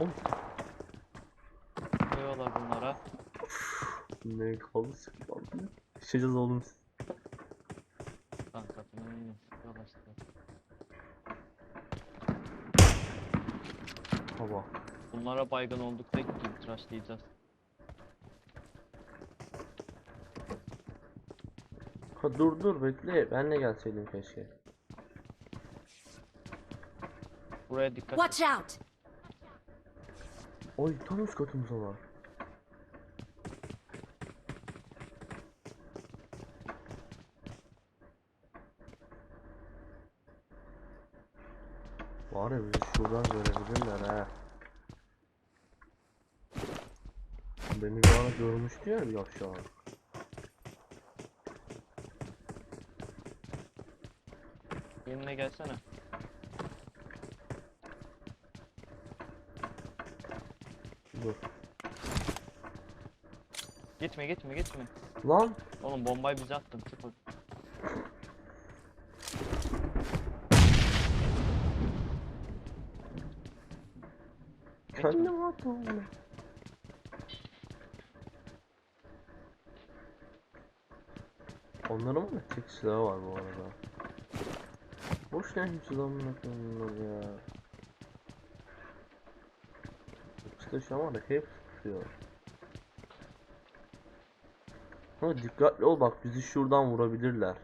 Oğlum, Koyuyorlar bunlara. Ne kalı sıkılan. Düşeceğiz oğlum. Kanka bunu yavaşlar. Hava. Bunlara baygın oldukta gidip tıraşlayacağız. Ha dur dur bekle. Ben de gelseydim keşke. Buraya dikkat et. Watch out! Oy tam üst katımıza var. Var ya bizi şuradan görebilirler ha. Beni bir ara görmüştü ya bir aşağı. Yenine gelsene. Dur. Gitme gitme gitme. Lan Oğlum bombayı bize attın. Oradan. kendim attım. Onların mı tek silahı var bu arada? Boş ne hiç adamın bunlar ya. İşte şu an var ya hep tutuyor. Ama dikkatli ol bak bizi şuradan vurabilirler.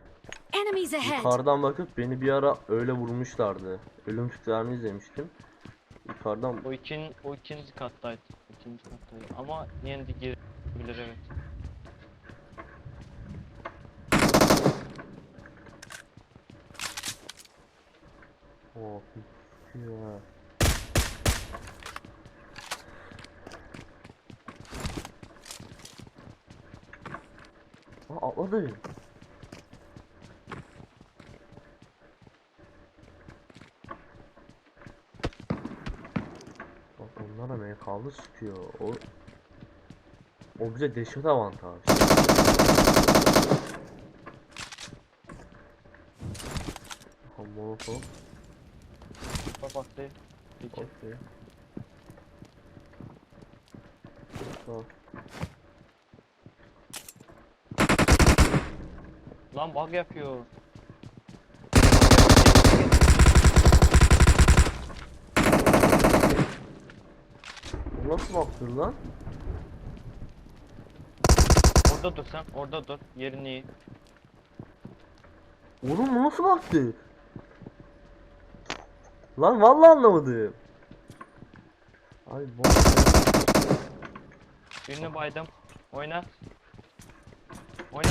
Yukarıdan bakıp beni bir ara öyle vurmuşlardı. Ölüm tütlerini izlemiştim. Yukarıdan O ikin o ikinci kattaydı. İkinci kattaydı. Ama yine de girebilir evet. Oh ya. Atladı. Bak onlara MK'lı sıkıyor. O o bize dehşet avantaj. Aha molotov. Bak baktı. İki. Okey. Tamam. Lan bug yapıyor. Nasıl baktır lan? Orada dur sen. Orada dur. Yerini iyi. Oğlum bu nasıl baktı? Lan vallahi anlamadım. Ay bu. Birini baydım. Oyna. Oyna.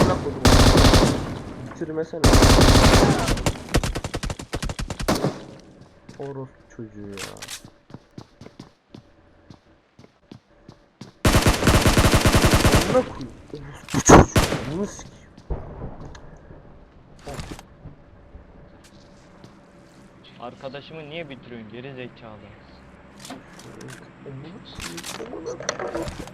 Amına koydum. Bitirmesene. Orospu çocuğu ya. Amına koyayım. Orospu çocuğu. Bunu sikeyim. Arkadaşımı niye bitiriyorsun geri zekalı? Amına sikeyim. Amına koyayım.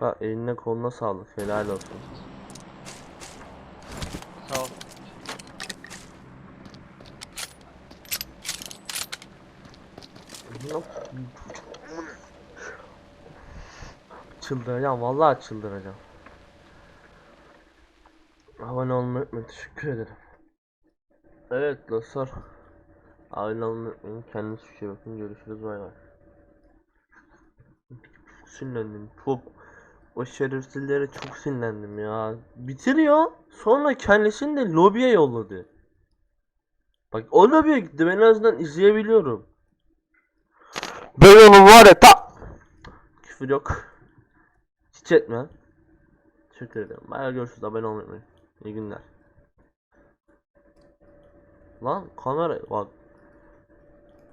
Ha eline koluna sağlık. Helal olsun. Sağ ol. Çıldıracağım vallahi çıldıracağım. Abone olmayı unutmayın. Teşekkür ederim. Evet dostlar. Abone olmayı unutmayın. Kendinize iyi bakın. Görüşürüz. Bay bay. Sinirlendim. Çok. O şerefsizlere çok sinirlendim ya. Bitiriyor. Sonra kendisini de lobiye yolladı. Bak o lobiye gitti. Ben en azından izleyebiliyorum. Ben onun var ya ta... Küfür yok. Hiç etme. Teşekkür ederim. Bayağı görüşürüz. Abone olmayı unutmayın. İyi günler. Lan kamera bak